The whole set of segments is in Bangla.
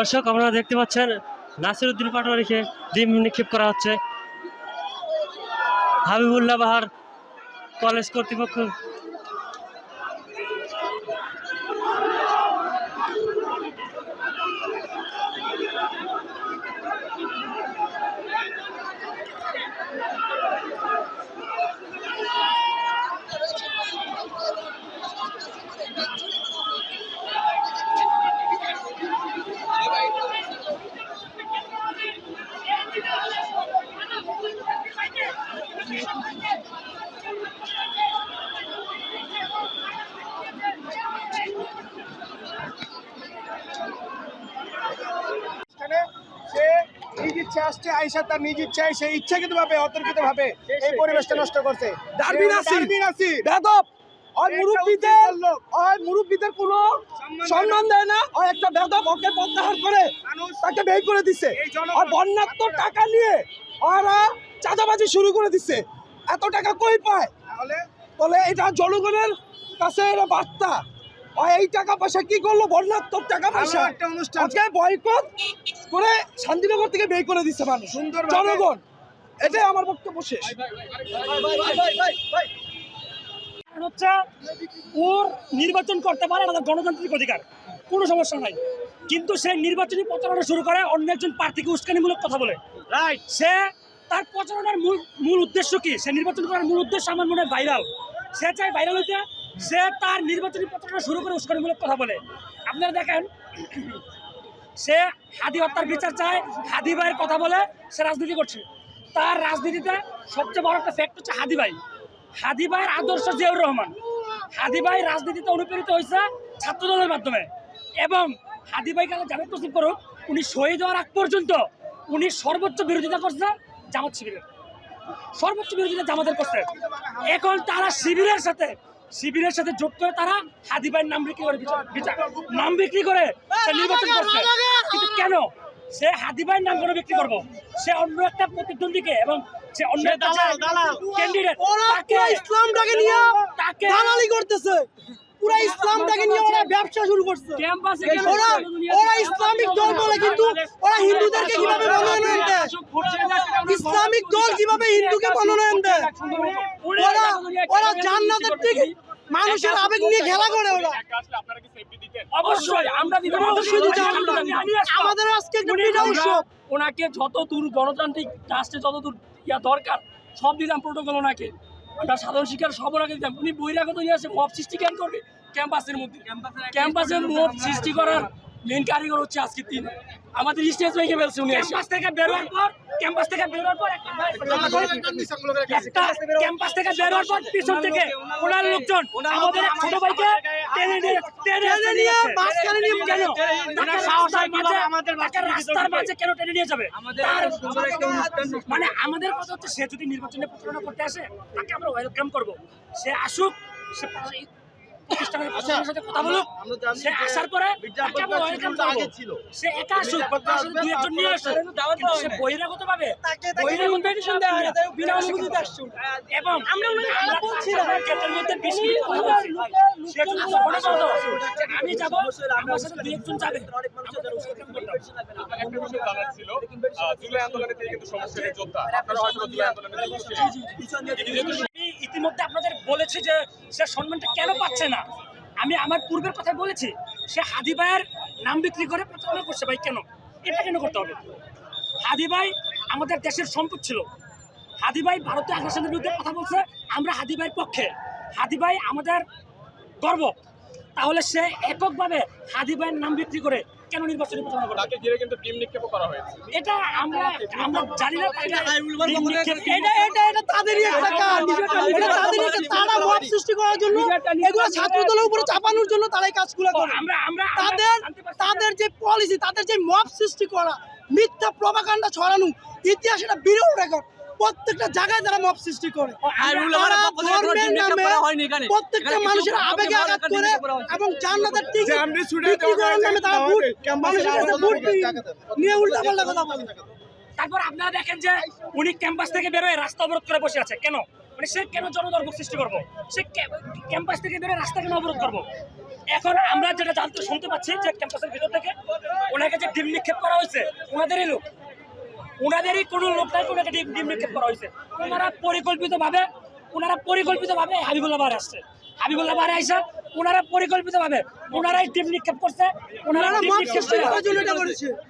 দর্শক আপনারা দেখতে পাচ্ছেন নাসিরুদ্দিন পাটোয়ারিকে ডিম নিক্ষেপ করা হচ্ছে। হাবিবুল্লাহ বাহার কলেজ কর্তৃপক্ষ এখানে সে নিজ ইচ্ছে আসছে আইসা তার নিজ ইচ্ছায় সে ইচ্ছাকৃত ভাবে অতর্কিত ভাবে এই পরিবেশটা নষ্ট করছে। ডারবি সে নাসির। ডারবি বেদব ওই মুরব্বীদের ওই মুরব্বীদের কোনো সম্মান দেয় না। ওই একটা বেদব ওকে প্রত্যাহার করে মানুষ তাকে বের করে দিচ্ছে আর বন্যাত্ম টাকা নিয়ে ওরা চাঁদাবাজি শুরু করে দিচ্ছে এত টাকা কই পায়? তাহলে? বলে এটা জনগণের কাছে এটা বার্তা। এই টাকা পয়সা কি করল? বন্যাত্মক টাকা পয়সা। একটা অনুষ্ঠান। আজকে বয়কট করে শান্তিনগর থেকে বের করে দিচ্ছে মানুষ। সুন্দরভাবে- জনগণ। এটাই আমার বক্তব্য শেষ। হচ্ছে ওর নির্বাচন করতে পারে আমাদের গণতান্ত্রিক অধিকার। কোনো সমস্যা নাই। কিন্তু সে নির্বাচনী প্রচারণা শুরু করে অন্য একজন প্রার্থীকে উস্কানিমূলক কথা বলে। রাইট সে তার প্রচারণার মূল মূল উদ্দেশ্য কি? সে নির্বাচন করার মূল উদ্দেশ্য আমার মনে হয় ভাইরাল সে চায় ভাইরাল হইতে সে তার নির্বাচনী প্রচারণা শুরু করে উস্কানিমূলক কথা বলে। আপনারা দেখেন, সে হাদি হত্যার বিচার চায়, হাদি ভাইয়ের কথা বলে, সে রাজনীতি করছে। তার রাজনীতিতে সবচেয়ে বড় একটা ফ্যাক্ট হচ্ছে হাদি ভাই। হাদি ভাইয়ের আদর্শ জিয়াউর রহমান। হাদি ভাই রাজনীতিতে অনুপ্রেরিত হয়েছে ছাত্রদলের মাধ্যমে। এবং হাদি ভাই কালে জামাত তসিব করুক, উনি শহীদ হওয়ার আগ পর্যন্ত উনি সর্বোচ্চ বিরোধিতা করছে জামাত শিবিরের। সর্বোচ্চ বিরোধিতা জামাতের করছে। এখন তারা শিবিরের সাথে শিবিরের সাথে যোগ করে তারা হাদি ভাইয়ের নাম বিক্রি করে বিচার- নাম বিক্রি করে সে নির্বাচন করছে। কিন্তু কেন? সে হাদি ভাইয়ের নাম করে বিক্রি করব। সে অন্য একটা প্রতিদ্বন্দ্বীকে এবং সে অন্য একটা ক্যান্ডিডেট তাকে ইসলামটাকে নিয়ে তাকে দালালি করতেছে। পুরো ইসলামটাকে নিয়ে ওরা ব্যবসা শুরু করছে। ওরা ওরা ইসলামিক দল বলে কিন্তু ওরা হিন্দুদেরকে কীভাবে মনোনয়ন দেয়? ইসলামিক দল কীভাবে হিন্দুকে মনোনয়ন দেয়? ওরা ওরা জান্নাতের থেকে মানুষের আবেগ নিয়ে খেলা করে ওরা। অবশ্যই আমরা দিব অবশ্যই দিতে হবে। আমাদের আজকে ওনাকে যত দূর গণতান্ত্রিক রাষ্ট্রে যত দূর ইয়া দরকার সব দিলাম প্রোটোকল ওনাকে। আমরা সাধারণ শিক্ষার সব ওনাকে দিতাম। উনি বহিরাগত নিয়ে আসে মব সৃষ্টি কেন করবে? ক্যাম্পাসের মধ্যে। ক্যাম্পাসে মব সৃষ্টি করার মেন কারিগর হচ্ছে আজকের দিন। আমাদের স্টেজ ভেঙে ফেলছে উনি ক্যাম্পাস থেকে বেরোয়ার পর ক্যাম্পাস থেকে বেরোয়ার পর ক্যাম্পাস থেকে বেরোয়ার পর পিছন থেকে ওনার লোকজন আমাদের ছোট ভাইকে টেনে নিয়ে টেনে টেনে নিয়ে মাঝখানে নিয়ে কেন? তাকে রাস্তার মাঝে তাকে রাস্তার মাঝে কেন টেনে নিয়ে যাবে? মানে আমাদের কথা হচ্ছে সে যদি নির্বাচনে প্রচারণা করতে আসে তাকে আমরা ওয়েলকাম করব। সে আসুক সে প্রতিষ্ঠানের প্রশাসনের সাথে কথা বলুক সে আসার পরে তাকে আমরা ওয়েলকাম করব সে একা আসুক বা তার সাথে দুই একজন নিয়ে আসুক কিন্তু সে বহিরাগত ভাবে বহিরাগত বিনা অনুমতিতে আসছে এবং আমরা আমরা বলছি গেটের মধ্যে বিশ মিনিট কথা বলছি সে যদি মনে করতো আমি যাব আমার সাথে দুই একজন যাবে আমাদের welcome করতে হবে। একটা বিষয় জানার ছিল আহ, জুলাই আন্দোলনে থেকে কিন্তু সমস্যার যোদ্ধা আপনারা হয়তো জুলাই আন্দোলনে যোগ ছিলেন। আমি ইতিমধ্যে আপনাদের বলেছি যে সে সম্মানটা কেন পাচ্ছে না। আমি আমার পূর্বের কথা বলেছি, সে হাদি ভাইয়ের নাম বিক্রি করে প্রচারণা করছে ভাই, কেন? এটা কেন করতে হবে? হাদি ভাই আমাদের দেশের সম্পদ ছিল। হাদি ভাই ভারতীয় আগ্রাসনের বিরুদ্ধে কথা বলছে, আমরা হাদি ভাইয়ের পক্ষে। হাদি ভাই আমাদের গর্ব। তাহলে সে এককভাবে হাদি ভাইয়ের নাম বিক্রি করে কেন নির্বাচনী প্রচারণা করবে? তাকে ঘিরে কিন্তু টিম নিক্ষেপও করা হয়েছে। এটা আমরা আমরা জানি না এটা এটা এটা এটা তাদেরই একটা কাজ। এটা তাদেরই একটা তারা মব সৃষ্টি করার জন্য এগুলো ছাত্র দলের উপরে চাপানোর জন্য তারা এই কাজগুলো করে। আমরা আমরা তাদের তাদের যে পলিসি তাদের যে মব সৃষ্টি করা মিথ্যা প্রভাকাণ্ডা ছড়ানো ইতিহাস এটা বিরল রেকর্ড প্রত্যেকটা জায়গায় তারা মব সৃষ্টি করে। প্রত্যেকটা মানুষের আবেগে আঘাত করে এবং জান্নাতের টিকিট বিক্রি করার নামে তারা ভোট মানুষের কাছে ভোট নিয়ে উল্টাপাল্টা কথা বলে। তারপর আপনারা দেখেন যে উনি ক্যাম্পাস থেকে বেরোয় রাস্তা অবরোধ করে বসে আছে। কেন? মানে সে কেন জনদর্ভ সৃষ্টি করব? সে ক্যাম্পাস থেকে বেরোয় রাস্তা কেন অবরোধ করব? এখন আমরা যেটা জানতে শুনতে পাচ্ছি যে ক্যাম্পাসের ভিতর থেকে ওনাকে যে ডিম নিক্ষেপ করা হয়েছে ওনাদেরই লোক। ওনাদেরই কোনো লোক নাই ওনাকে ডিম নিক্ষেপ করা হয়েছে। ওনারা পরিকল্পিতভাবে ওনারা পরিকল্পিতভাবে হাবিবুল্লাহ বারে আসছে। হাবিবুল্লাহ বারে আইসা ওনারা পরিকল্পিতভাবে ওনারাই ডিম নিক্ষেপ করছে। ওনারা ওনারা মব সৃষ্টি করার জন্য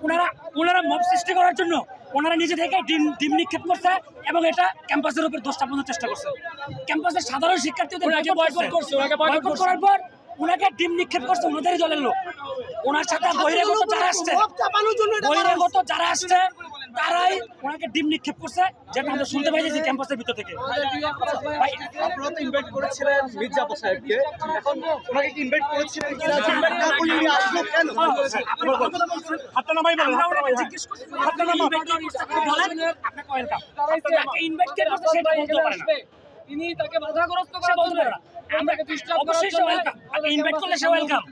ওনারা ওনারা মব সৃষ্টি করার জন্য ওনারা নিজে থেকে ডিম ডিম নিক্ষেপ করছে এবং এটা ক্যাম্পাসের উপর দোষ চাপানোর চেষ্টা করছে। ক্যাম্পাসের সাধারণ শিক্ষার্থীদের বয়কট করছে। করার পর ওনাকে ডিম নিক্ষেপ করছে ওনাদেরই দলের লোক। ওনার সাথে বহিরাগত যারা আসছে। বহিরাগত যারা আসছে তারাই ওনাকে ডিম নিক্ষেপ করছে যেটা আমরা শুনতে পাইছি ক্যাম্পাসের ভিতর থেকে। ভাই, আপনারা তো ইনভাইট করেছিলেন মির্জাপুর সাহেবকে। এখন ওনাকে কি ইনভাইট করেছিলেন কিনা ইনভাইট না। করলে উনি আসলো কেন আপনার নামাই বলেন আপনার নামাই জিজ্ঞেস করছি আপনার নাম ইনভাইট করছে আপনি বলেন আপনাকে ওয়েলকাম আপনাকে ইনভাইট কে করছে সেটা বলতে পারে না। তিনি তাকে বাধাগ্রস্ত বলতে পারে আমরা অবশ্যই সে ওয়েলকাম ইনভাইট করলে সে ওয়েলকাম